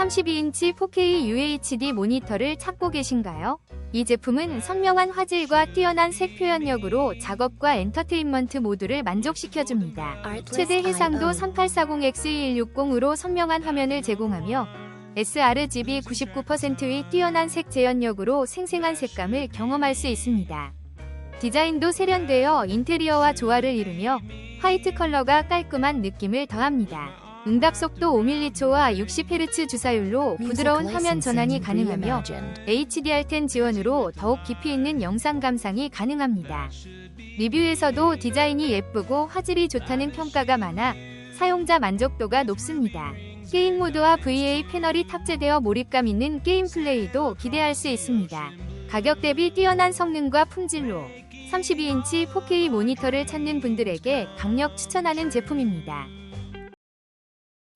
32인치 4K UHD 모니터를 찾고 계신가요? 이 제품은 선명한 화질과 뛰어난 색 표현력으로 작업과 엔터테인먼트 모두를 만족시켜줍니다. 최대 해상도 3840X2160으로 선명한 화면을 제공하며 sRGB 99%의 뛰어난 색 재현력으로 생생한 색감을 경험할 수 있습니다. 디자인도 세련되어 인테리어와 조화를 이루며 화이트 컬러가 깔끔한 느낌을 더합니다. 응답 속도 5mH와 60Hz 주사율로 부드러운 화면 전환이 가능하며 HDR10 지원으로 더욱 깊이 있는 영상 감상이 가능합니다. 리뷰에서도 디자인이 예쁘고 화질이 좋다는 평가가 많아 사용자 만족도가 높습니다. 게임 모드와 VA 패널이 탑재되어 몰입감 있는 게임 플레이도 기대할 수 있습니다. 가격 대비 뛰어난 성능과 품질로 32인치 4K 모니터를 찾는 분들에게 강력 추천하는 제품입니다.